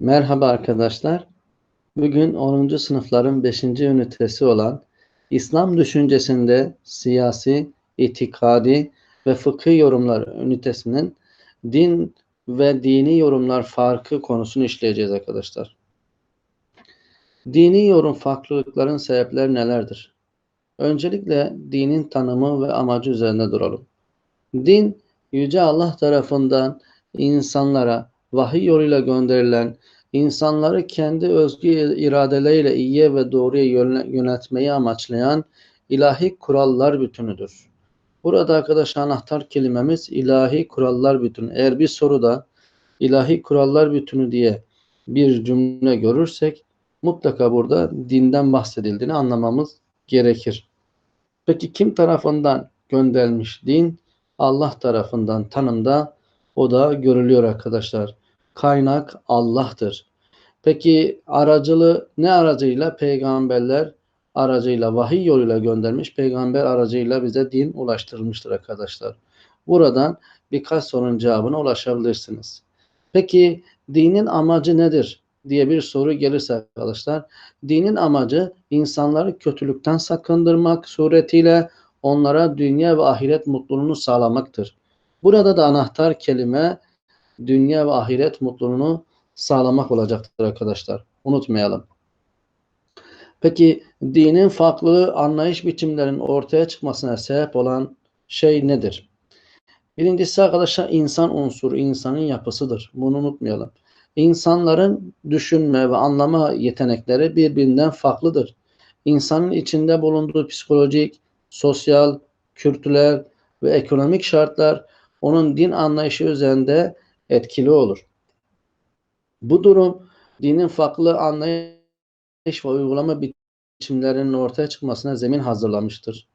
Merhaba arkadaşlar. Bugün 10. sınıfların 5. ünitesi olan İslam düşüncesinde siyasi, itikadi ve fıkıh yorumlar ünitesinin din ve dini yorumlar farkı konusunu işleyeceğiz arkadaşlar. Dini yorum farklılıkların sebepleri nelerdir? Öncelikle dinin tanımı ve amacı üzerinde duralım. Din, Yüce Allah tarafından insanlara vahiy yoluyla gönderilen, insanları kendi özgü iradeleriyle iyiye ve doğruya yönetmeyi amaçlayan ilahi kurallar bütünüdür. Burada arkadaşlar anahtar kelimemiz ilahi kurallar bütünü. Eğer bir soruda ilahi kurallar bütünü diye bir cümle görürsek mutlaka burada dinden bahsedildiğini anlamamız gerekir. Peki kim tarafından gönderilmiş din? Allah tarafından tanımda o da görülüyor arkadaşlar. Kaynak Allah'tır. Peki aracılığı ne aracıyla? Peygamberler aracıyla, vahiy yoluyla göndermiş. Peygamber aracıyla bize din ulaştırılmıştır arkadaşlar. Buradan birkaç sorunun cevabına ulaşabilirsiniz. Peki dinin amacı nedir? diye bir soru gelirse arkadaşlar. Dinin amacı insanları kötülükten sakındırmak suretiyle onlara dünya ve ahiret mutluluğunu sağlamaktır. Burada da anahtar kelime dünya ve ahiret mutluluğunu sağlamak olacaktır arkadaşlar. Unutmayalım. Peki dinin farklı anlayış biçimlerinin ortaya çıkmasına sebep olan şey nedir? Birincisi arkadaşlar insan unsuru, insanın yapısıdır. Bunu unutmayalım. İnsanların düşünme ve anlama yetenekleri birbirinden farklıdır. İnsanın içinde bulunduğu psikolojik, sosyal, kültürel ve ekonomik şartlar onun din anlayışı üzerinde etkili olur. Bu durum dinin farklı anlayış ve uygulama biçimlerinin ortaya çıkmasına zemin hazırlamıştır.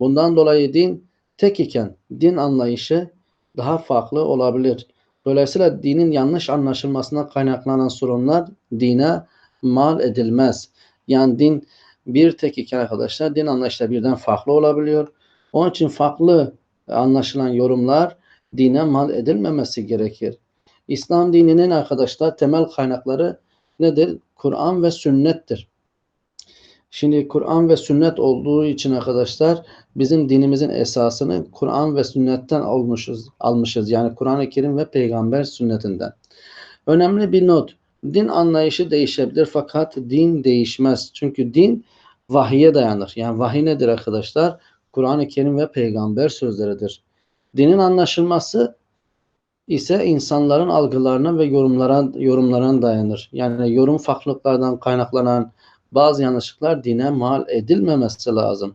Bundan dolayı din tek iken din anlayışı daha farklı olabilir. Dolayısıyla dinin yanlış anlaşılmasına kaynaklanan sorunlar dine mal edilmez. Yani din bir tek iken arkadaşlar din anlayışları birden farklı olabiliyor. Onun için farklı anlaşılan yorumlar dine mal edilmemesi gerekir. İslam dininin arkadaşlar temel kaynakları nedir? Kur'an ve sünnettir. Şimdi Kur'an ve sünnet olduğu için arkadaşlar bizim dinimizin esasını Kur'an ve sünnetten almışız. almışız. Yani Kur'an-ı Kerim ve peygamber sünnetinden. Önemli bir not. Din anlayışı değişebilir fakat din değişmez. Çünkü din vahiye dayanır. Yani vahiy nedir arkadaşlar? Kur'an-ı Kerim ve peygamber sözleridir. Dinin anlaşılması ise insanların algılarına ve yorumlara, yorumlarına dayanır. Yani yorum farklılıklardan kaynaklanan bazı yanlışlıklar dine mal edilmemesi lazım.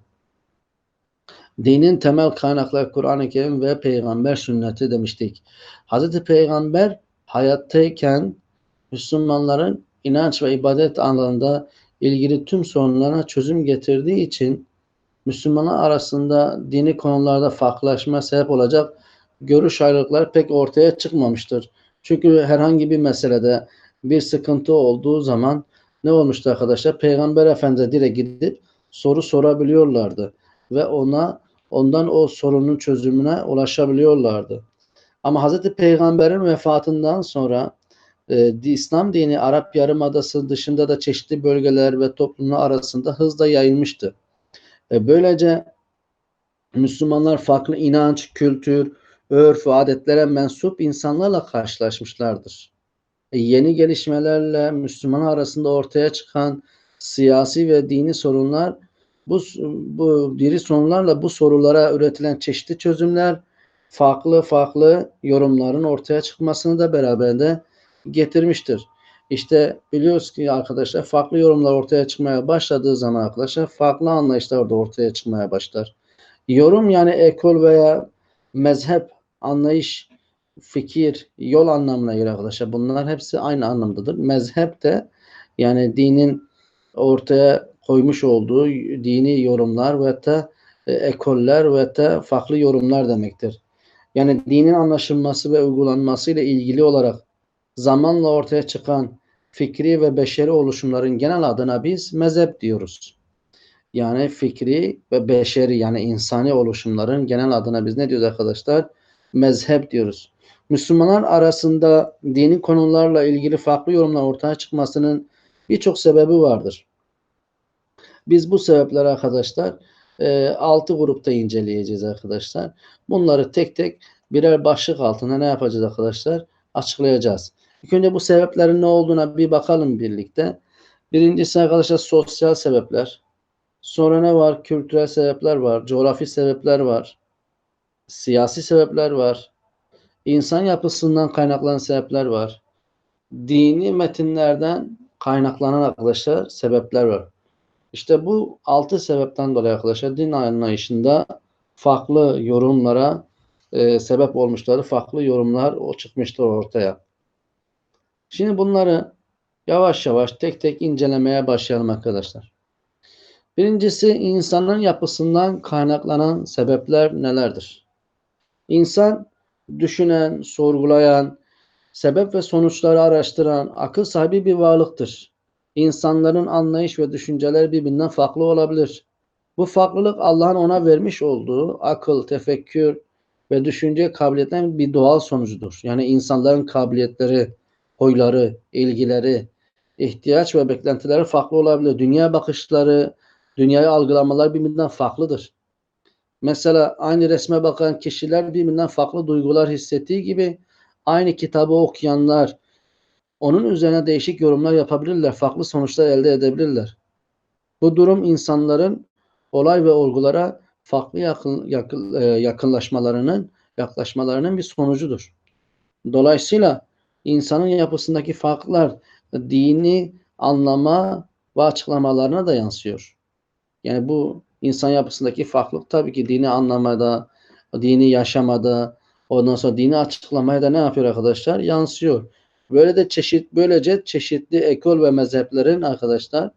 Dinin temel kaynakları Kur'an-ı Kerim ve peygamber sünneti demiştik. Hz. Peygamber hayattayken Müslümanların inanç ve ibadet alanında ilgili tüm sorunlarına çözüm getirdiği için Müslümanlar arasında dini konularda farklılaşma sebep olacak görüş ayrılıkları pek ortaya çıkmamıştır. Çünkü herhangi bir meselede bir sıkıntı olduğu zaman ne olmuştu arkadaşlar? Peygamber Efendimiz'e direkt gidip soru sorabiliyorlardı ve ona ondan o sorunun çözümüne ulaşabiliyorlardı. Ama Hazreti Peygamber'in vefatından sonra e, İslam dini Arap Yarımadası dışında da çeşitli bölgeler ve toplumlar arasında hızla yayılmıştı. E, böylece Müslümanlar farklı inanç, kültür, örf ve adetlere mensup insanlarla karşılaşmışlardır. E, yeni gelişmelerle Müslüman arasında ortaya çıkan siyasi ve dini sorunlar bu, bu diri sorunlarla bu sorulara üretilen çeşitli çözümler farklı farklı yorumların ortaya çıkmasını da beraberinde getirmiştir. İşte biliyoruz ki arkadaşlar farklı yorumlar ortaya çıkmaya başladığı zaman arkadaşlar farklı anlayışlar da ortaya çıkmaya başlar. Yorum yani ekol veya mezhep, anlayış, fikir, yol anlamına göre arkadaşlar bunlar hepsi aynı anlamdadır. Mezhep de yani dinin ortaya koymuş olduğu dini yorumlar ve da e, ekoller ve da farklı yorumlar demektir. Yani dinin anlaşılması ve uygulanması ile ilgili olarak zamanla ortaya çıkan fikri ve beşeri oluşumların genel adına biz mezhep diyoruz. Yani fikri ve beşeri yani insani oluşumların genel adına biz ne diyoruz arkadaşlar? Mezhep diyoruz. Müslümanlar arasında dini konularla ilgili farklı yorumlar ortaya çıkmasının birçok sebebi vardır. Biz bu sebepleri arkadaşlar e, 6 grupta inceleyeceğiz arkadaşlar. Bunları tek tek birer başlık altında ne yapacağız arkadaşlar? Açıklayacağız. İlk önce bu sebeplerin ne olduğuna bir bakalım birlikte. Birincisi arkadaşlar sosyal sebepler. Sonra ne var? Kültürel sebepler var. Coğrafi sebepler var. Siyasi sebepler var. İnsan yapısından kaynaklanan sebepler var. Dini metinlerden kaynaklanan arkadaşlar sebepler var. İşte bu altı sebepten dolayı arkadaşlar din anlayışında farklı yorumlara e, sebep olmuşları, farklı yorumlar o çıkmıştır ortaya. Şimdi bunları yavaş yavaş tek tek incelemeye başlayalım arkadaşlar. Birincisi insanın yapısından kaynaklanan sebepler nelerdir? İnsan düşünen, sorgulayan, sebep ve sonuçları araştıran, akıl sahibi bir varlıktır. İnsanların anlayış ve düşünceleri birbirinden farklı olabilir. Bu farklılık Allah'ın ona vermiş olduğu akıl, tefekkür ve düşünce kabiliyetlerinin bir doğal sonucudur. Yani insanların kabiliyetleri, huyları, ilgileri, ihtiyaç ve beklentileri farklı olabilir. Dünya bakışları, dünyayı algılamalar birbirinden farklıdır. Mesela aynı resme bakan kişiler birbirinden farklı duygular hissettiği gibi aynı kitabı okuyanlar onun üzerine değişik yorumlar yapabilirler, farklı sonuçlar elde edebilirler. Bu durum insanların olay ve olgulara farklı yakın, yakın, e, yakınlaşmalarının, yaklaşmalarının bir sonucudur. Dolayısıyla insanın yapısındaki farklar dini anlama ve açıklamalarına da yansıyor. Yani bu insan yapısındaki farklılık tabii ki dini anlamada, dini yaşamada, ondan sonra dini açıklamaya da ne yapıyor arkadaşlar? Yansıyor. Böyle de çeşit böylece çeşitli ekol ve mezheplerin arkadaşlar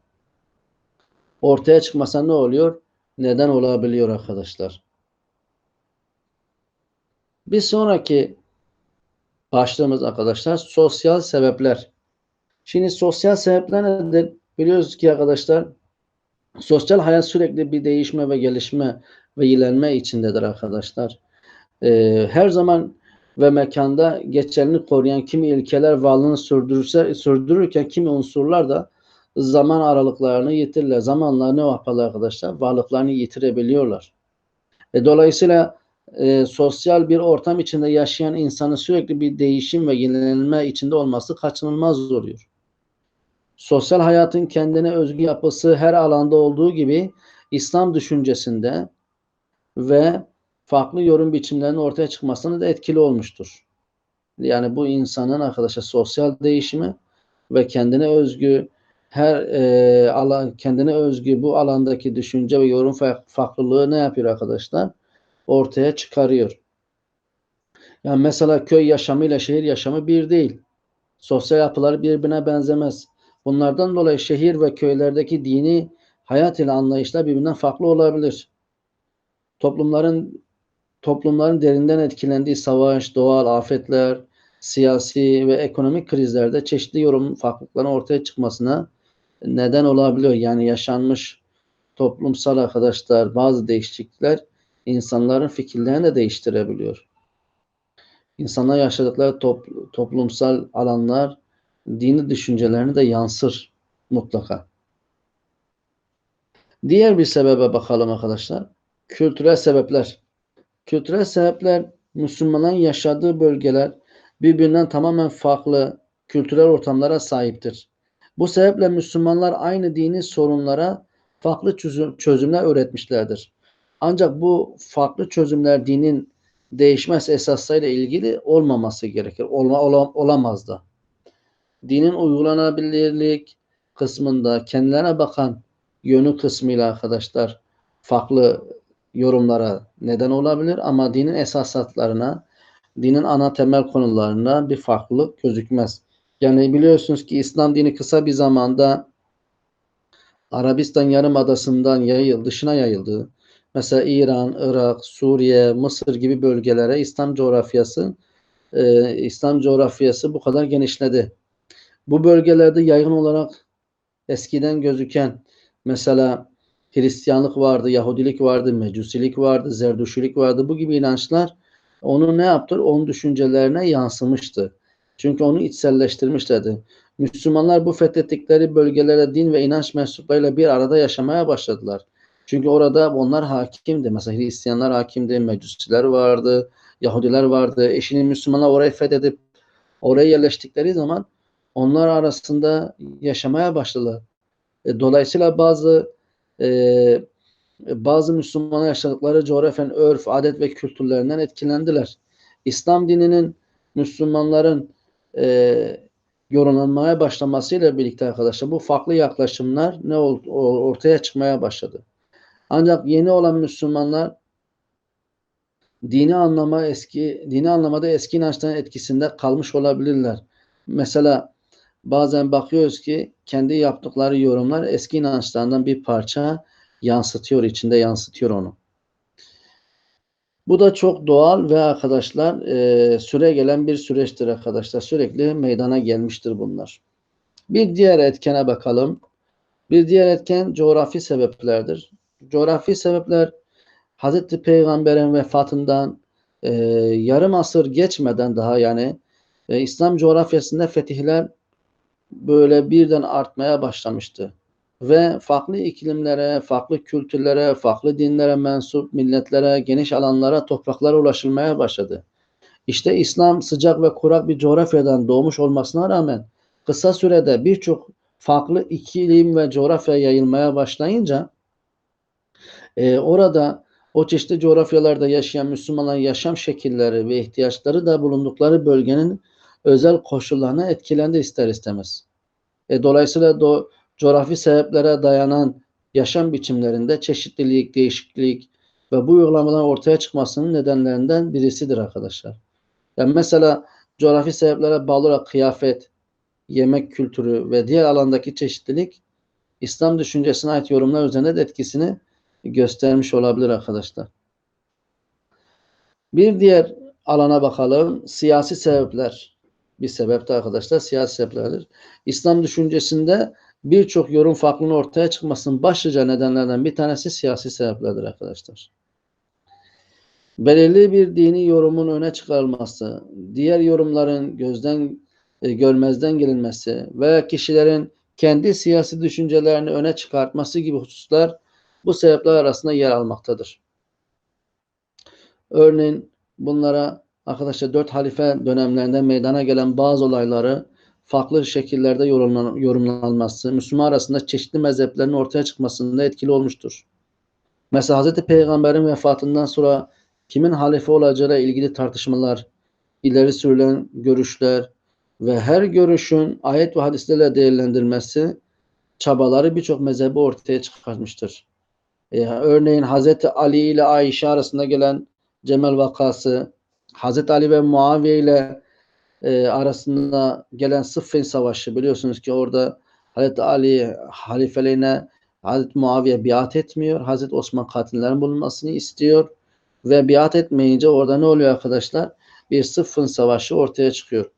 ortaya çıkmasa ne oluyor? Neden olabiliyor arkadaşlar? Bir sonraki başlığımız arkadaşlar sosyal sebepler. Şimdi sosyal sebepler nedir? Biliyoruz ki arkadaşlar sosyal hayat sürekli bir değişme ve gelişme ve ilerleme içindedir arkadaşlar. Ee, her zaman ve mekanda geçerli koruyan kimi ilkeler varlığını sürdürürse, sürdürürken kimi unsurlar da zaman aralıklarını yitirler. Zamanla ne yaparlar arkadaşlar? Varlıklarını yitirebiliyorlar. E, dolayısıyla e, sosyal bir ortam içinde yaşayan insanın sürekli bir değişim ve yenilenme içinde olması kaçınılmaz oluyor. Sosyal hayatın kendine özgü yapısı her alanda olduğu gibi İslam düşüncesinde ve farklı yorum biçimlerinin ortaya çıkmasına da etkili olmuştur. Yani bu insanın arkadaşlar sosyal değişimi ve kendine özgü her e, alan kendine özgü bu alandaki düşünce ve yorum farklılığı ne yapıyor arkadaşlar? Ortaya çıkarıyor. Yani mesela köy yaşamı ile şehir yaşamı bir değil. Sosyal yapılar birbirine benzemez. Bunlardan dolayı şehir ve köylerdeki dini hayat ile anlayışlar birbirinden farklı olabilir. Toplumların toplumların derinden etkilendiği savaş, doğal afetler, siyasi ve ekonomik krizlerde çeşitli yorum farklılıkların ortaya çıkmasına neden olabiliyor. Yani yaşanmış toplumsal arkadaşlar bazı değişiklikler insanların fikirlerini de değiştirebiliyor. İnsanlar yaşadıkları top, toplumsal alanlar dini düşüncelerini de yansır mutlaka. Diğer bir sebebe bakalım arkadaşlar. Kültürel sebepler. Kültürel sebepler Müslümanların yaşadığı bölgeler birbirinden tamamen farklı kültürel ortamlara sahiptir. Bu sebeple Müslümanlar aynı dini sorunlara farklı çözümler öğretmişlerdir. Ancak bu farklı çözümler dinin değişmez esaslarıyla ilgili olmaması gerekir. Olma, olam, olamaz da. Dinin uygulanabilirlik kısmında kendilerine bakan yönü kısmıyla arkadaşlar farklı yorumlara neden olabilir ama dinin esasatlarına, dinin ana temel konularına bir farklılık gözükmez. Yani biliyorsunuz ki İslam dini kısa bir zamanda Arabistan Yarımadası'ndan yayıldı, dışına yayıldı. Mesela İran, Irak, Suriye, Mısır gibi bölgelere İslam coğrafyası e, İslam coğrafyası bu kadar genişledi. Bu bölgelerde yaygın olarak eskiden gözüken mesela Hristiyanlık vardı, Yahudilik vardı, Mecusilik vardı, Zerdüşilik vardı. Bu gibi inançlar onu ne yaptır? Onun düşüncelerine yansımıştı. Çünkü onu içselleştirmişlerdi. Müslümanlar bu fethettikleri bölgelere din ve inanç mensuplarıyla bir arada yaşamaya başladılar. Çünkü orada onlar hakimdi. Mesela Hristiyanlar hakimdi, Mecusiler vardı, Yahudiler vardı. Eşini Müslümanlar orayı fethedip oraya yerleştikleri zaman onlar arasında yaşamaya başladılar. E, dolayısıyla bazı e, bazı Müslümanlar yaşadıkları coğrafyanın örf, adet ve kültürlerinden etkilendiler. İslam dininin Müslümanların e, yorumlanmaya başlamasıyla birlikte arkadaşlar bu farklı yaklaşımlar ne oldu, ortaya çıkmaya başladı. Ancak yeni olan Müslümanlar dini anlama eski dini anlamada eski inançların etkisinde kalmış olabilirler. Mesela bazen bakıyoruz ki kendi yaptıkları yorumlar eski inançlarından bir parça yansıtıyor, içinde yansıtıyor onu. Bu da çok doğal ve arkadaşlar e, süre gelen bir süreçtir arkadaşlar. Sürekli meydana gelmiştir bunlar. Bir diğer etkene bakalım. Bir diğer etken coğrafi sebeplerdir. Coğrafi sebepler Hazreti Peygamber'in vefatından e, yarım asır geçmeden daha yani e, İslam coğrafyasında fetihler böyle birden artmaya başlamıştı. Ve farklı iklimlere, farklı kültürlere, farklı dinlere mensup milletlere, geniş alanlara, topraklara ulaşılmaya başladı. İşte İslam sıcak ve kurak bir coğrafyadan doğmuş olmasına rağmen kısa sürede birçok farklı iklim ve coğrafya yayılmaya başlayınca e, orada o çeşitli coğrafyalarda yaşayan Müslümanların yaşam şekilleri ve ihtiyaçları da bulundukları bölgenin özel koşullarına etkilendi ister istemez. E, dolayısıyla do, coğrafi sebeplere dayanan yaşam biçimlerinde çeşitlilik, değişiklik ve bu uygulamaların ortaya çıkmasının nedenlerinden birisidir arkadaşlar. Yani mesela coğrafi sebeplere bağlı olarak kıyafet, yemek kültürü ve diğer alandaki çeşitlilik İslam düşüncesine ait yorumlar üzerinde de etkisini göstermiş olabilir arkadaşlar. Bir diğer alana bakalım. Siyasi sebepler. Bir sebep de arkadaşlar siyasi sebeplerdir. İslam düşüncesinde birçok yorum farklılığının ortaya çıkmasının başlıca nedenlerden bir tanesi siyasi sebeplerdir arkadaşlar. Belirli bir dini yorumun öne çıkarılması, diğer yorumların gözden e, görmezden gelinmesi veya kişilerin kendi siyasi düşüncelerini öne çıkartması gibi hususlar bu sebepler arasında yer almaktadır. Örneğin bunlara arkadaşlar dört halife dönemlerinde meydana gelen bazı olayları farklı şekillerde yorumlan yorumlanması, Müslüman arasında çeşitli mezheplerin ortaya çıkmasında etkili olmuştur. Mesela Hz. Peygamber'in vefatından sonra kimin halife olacağıyla ilgili tartışmalar, ileri sürülen görüşler ve her görüşün ayet ve hadislerle değerlendirilmesi çabaları birçok mezhebi ortaya çıkartmıştır. Ee, örneğin Hz. Ali ile Ayşe arasında gelen Cemel vakası, Hz. Ali ve Muaviye ile e, arasında gelen Sıffin Savaşı biliyorsunuz ki orada Hazreti Ali halifeliğine Hazreti Muaviye biat etmiyor. Hazreti Osman katillerin bulunmasını istiyor. Ve biat etmeyince orada ne oluyor arkadaşlar? Bir Sıffin Savaşı ortaya çıkıyor.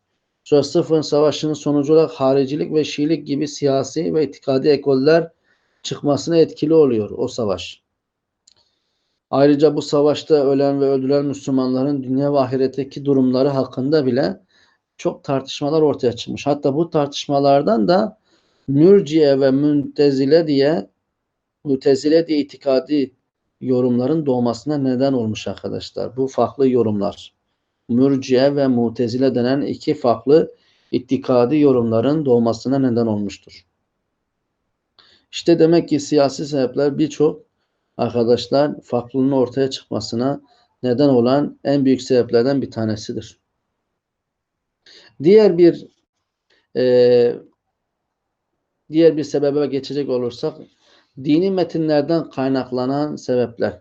Sonra Sıffin Savaşı'nın sonucu olarak haricilik ve Şiilik gibi siyasi ve itikadi ekoller çıkmasına etkili oluyor o savaş. Ayrıca bu savaşta ölen ve öldürülen Müslümanların dünya ve ahiretteki durumları hakkında bile çok tartışmalar ortaya çıkmış. Hatta bu tartışmalardan da mürciye ve müntezile diye mütezile diye itikadi yorumların doğmasına neden olmuş arkadaşlar. Bu farklı yorumlar. Mürciye ve mutezile denen iki farklı itikadi yorumların doğmasına neden olmuştur. İşte demek ki siyasi sebepler birçok arkadaşlar farklılığın ortaya çıkmasına neden olan en büyük sebeplerden bir tanesidir. Diğer bir e, diğer bir sebebe geçecek olursak dini metinlerden kaynaklanan sebepler.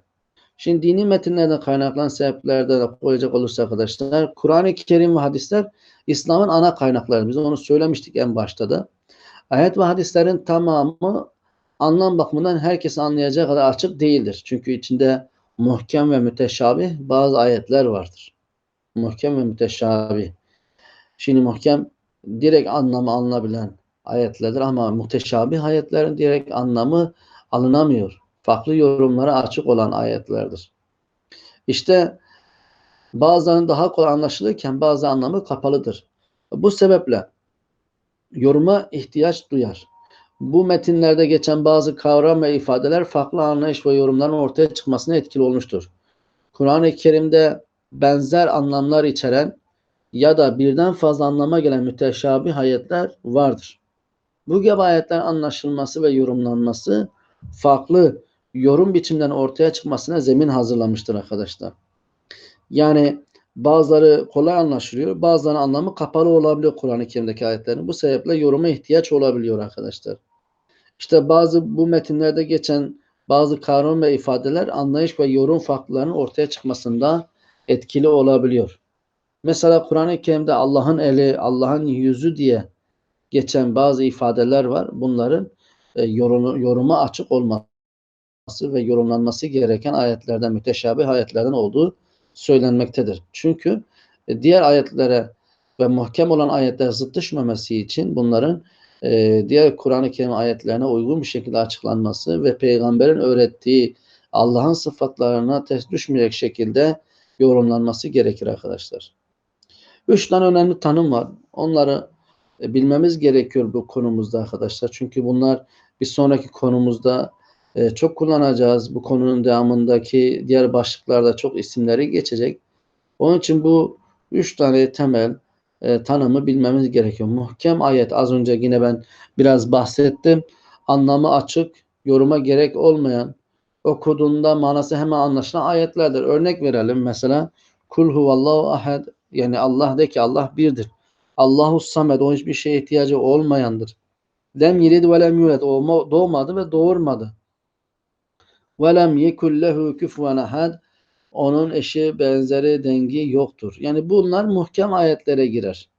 Şimdi dini metinlerden kaynaklanan sebeplerden koyacak olursa arkadaşlar Kur'an-ı Kerim ve hadisler İslam'ın ana kaynakları. Biz onu söylemiştik en başta da. Ayet ve hadislerin tamamı anlam bakımından herkes anlayacağı kadar açık değildir. Çünkü içinde muhkem ve müteşabih bazı ayetler vardır. Muhkem ve müteşabih. Şimdi muhkem direkt anlamı alınabilen ayetlerdir ama muteşabih ayetlerin direkt anlamı alınamıyor. Farklı yorumlara açık olan ayetlerdir. İşte Bazılarının daha kolay anlaşılırken bazı anlamı kapalıdır. Bu sebeple yoruma ihtiyaç duyar. Bu metinlerde geçen bazı kavram ve ifadeler farklı anlayış ve yorumların ortaya çıkmasına etkili olmuştur. Kur'an-ı Kerim'de benzer anlamlar içeren ya da birden fazla anlama gelen müteşabih ayetler vardır. Bu gibi ayetler anlaşılması ve yorumlanması farklı yorum biçimlerinin ortaya çıkmasına zemin hazırlamıştır arkadaşlar. Yani bazıları kolay anlaşılıyor, bazılarının anlamı kapalı olabiliyor Kur'an-ı Kerim'deki ayetlerin. Bu sebeple yoruma ihtiyaç olabiliyor arkadaşlar. İşte bazı bu metinlerde geçen bazı kavram ve ifadeler anlayış ve yorum farklılarının ortaya çıkmasında etkili olabiliyor. Mesela Kur'an-ı Kerim'de Allah'ın eli, Allah'ın yüzü diye geçen bazı ifadeler var. Bunların e, yorumu, yoruma açık olması ve yorumlanması gereken ayetlerden, müteşabih ayetlerden olduğu söylenmektedir. Çünkü e, diğer ayetlere ve muhkem olan ayetler zıt düşmemesi için bunların e, diğer Kur'an-ı Kerim ayetlerine uygun bir şekilde açıklanması ve peygamberin öğrettiği Allah'ın sıfatlarına ters düşmeyecek şekilde yorumlanması gerekir arkadaşlar. Üç tane önemli tanım var. Onları e, bilmemiz gerekiyor bu konumuzda arkadaşlar. Çünkü bunlar bir sonraki konumuzda e, çok kullanacağız. Bu konunun devamındaki diğer başlıklarda çok isimleri geçecek. Onun için bu üç tane temel e, tanımı bilmemiz gerekiyor. Muhkem ayet az önce yine ben biraz bahsettim. Anlamı açık, yoruma gerek olmayan, okuduğunda manası hemen anlaşılan ayetlerdir. Örnek verelim mesela Kul huvallahu ahad yani Allah de ki Allah birdir. Allahu samed o hiçbir şeye ihtiyacı olmayandır. Lem yelid ve lem yulad o doğmadı ve doğurmadı. Ve lem yekul lehu küfuven ahad onun eşi, benzeri, dengi yoktur. Yani bunlar muhkem ayetlere girer.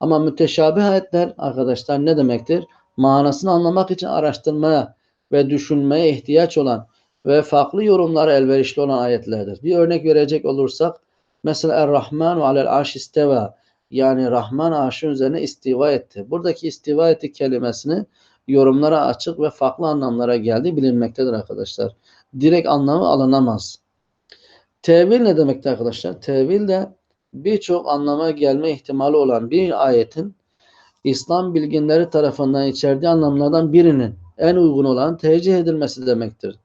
Ama müteşabih ayetler arkadaşlar ne demektir? Manasını anlamak için araştırmaya ve düşünmeye ihtiyaç olan ve farklı yorumlara elverişli olan ayetlerdir. Bir örnek verecek olursak mesela Er-Rahman ve alel arş isteva yani Rahman arşın üzerine istiva etti. Buradaki istiva etti kelimesini yorumlara açık ve farklı anlamlara geldiği bilinmektedir arkadaşlar. Direkt anlamı alınamaz. Tevil ne demekti arkadaşlar? Tevil de birçok anlama gelme ihtimali olan bir ayetin İslam bilginleri tarafından içerdiği anlamlardan birinin en uygun olan tercih edilmesi demektir.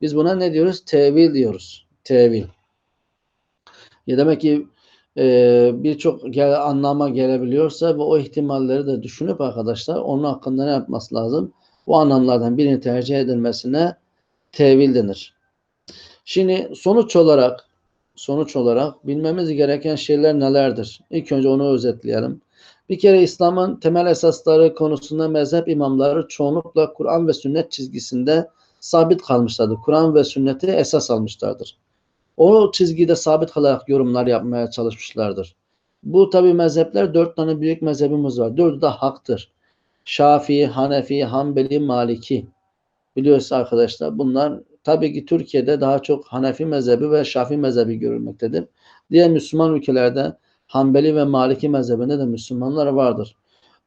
Biz buna ne diyoruz? Tevil diyoruz. Tevil. Ya demek ki e, birçok anlama gelebiliyorsa ve o ihtimalleri de düşünüp arkadaşlar onun hakkında ne yapması lazım? Bu anlamlardan birini tercih edilmesine tevil denir. Şimdi sonuç olarak sonuç olarak bilmemiz gereken şeyler nelerdir? İlk önce onu özetleyelim. Bir kere İslam'ın temel esasları konusunda mezhep imamları çoğunlukla Kur'an ve sünnet çizgisinde sabit kalmışlardır. Kur'an ve sünneti esas almışlardır. O çizgide sabit kalarak yorumlar yapmaya çalışmışlardır. Bu tabi mezhepler dört tane büyük mezhebimiz var. Dördü de haktır. Şafii, Hanefi, Hanbeli, Maliki. Biliyorsunuz arkadaşlar bunlar tabii ki Türkiye'de daha çok Hanefi mezhebi ve Şafii mezhebi görülmektedir. Diğer Müslüman ülkelerde Hanbeli ve Maliki mezhebinde de Müslümanlar vardır.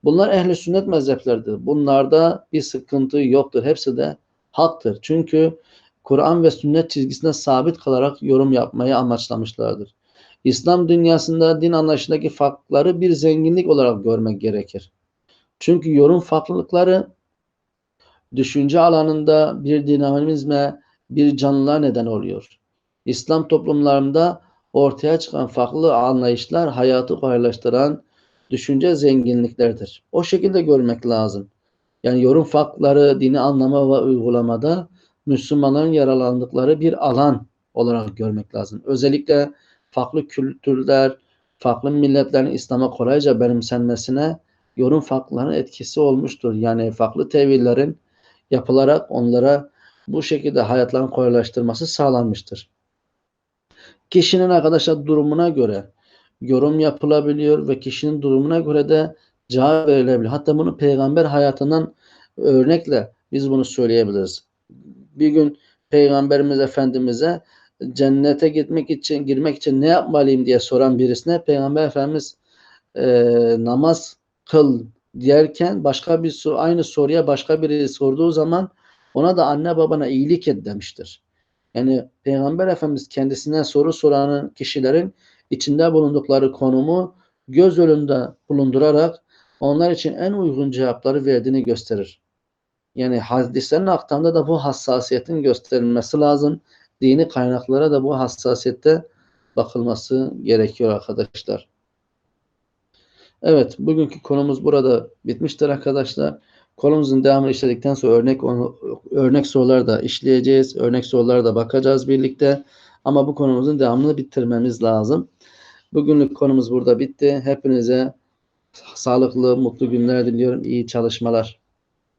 Bunlar ehli sünnet mezhepleridir. Bunlarda bir sıkıntı yoktur. Hepsi de haktır. Çünkü Kur'an ve sünnet çizgisine sabit kalarak yorum yapmayı amaçlamışlardır. İslam dünyasında din anlayışındaki farkları bir zenginlik olarak görmek gerekir. Çünkü yorum farklılıkları düşünce alanında bir dinamizme, bir canlılığa neden oluyor. İslam toplumlarında ortaya çıkan farklı anlayışlar hayatı paylaştıran düşünce zenginliklerdir. O şekilde görmek lazım. Yani yorum farkları dini anlama ve uygulamada Müslümanların yaralandıkları bir alan olarak görmek lazım. Özellikle farklı kültürler, farklı milletlerin İslam'a kolayca benimsenmesine yorum farklarının etkisi olmuştur. Yani farklı tevillerin yapılarak onlara bu şekilde hayatlarını kolaylaştırması sağlanmıştır. Kişinin arkadaşlar durumuna göre yorum yapılabiliyor ve kişinin durumuna göre de cevap verilebiliyor. Hatta bunu peygamber hayatından örnekle biz bunu söyleyebiliriz. Bir gün peygamberimiz efendimize cennete gitmek için girmek için ne yapmalıyım diye soran birisine peygamber efendimiz e, namaz kıl derken başka bir soru, aynı soruya başka biri sorduğu zaman ona da anne babana iyilik et demiştir. Yani Peygamber Efendimiz kendisine soru soranın kişilerin içinde bulundukları konumu göz önünde bulundurarak onlar için en uygun cevapları verdiğini gösterir. Yani hadislerin aktarımında da bu hassasiyetin gösterilmesi lazım. Dini kaynaklara da bu hassasiyette bakılması gerekiyor arkadaşlar. Evet, bugünkü konumuz burada bitmiştir arkadaşlar. Konumuzun devamını işledikten sonra örnek örnek sorular da işleyeceğiz. Örnek sorulara da bakacağız birlikte. Ama bu konumuzun devamını bitirmemiz lazım. Bugünlük konumuz burada bitti. Hepinize sağlıklı, mutlu günler diliyorum. İyi çalışmalar.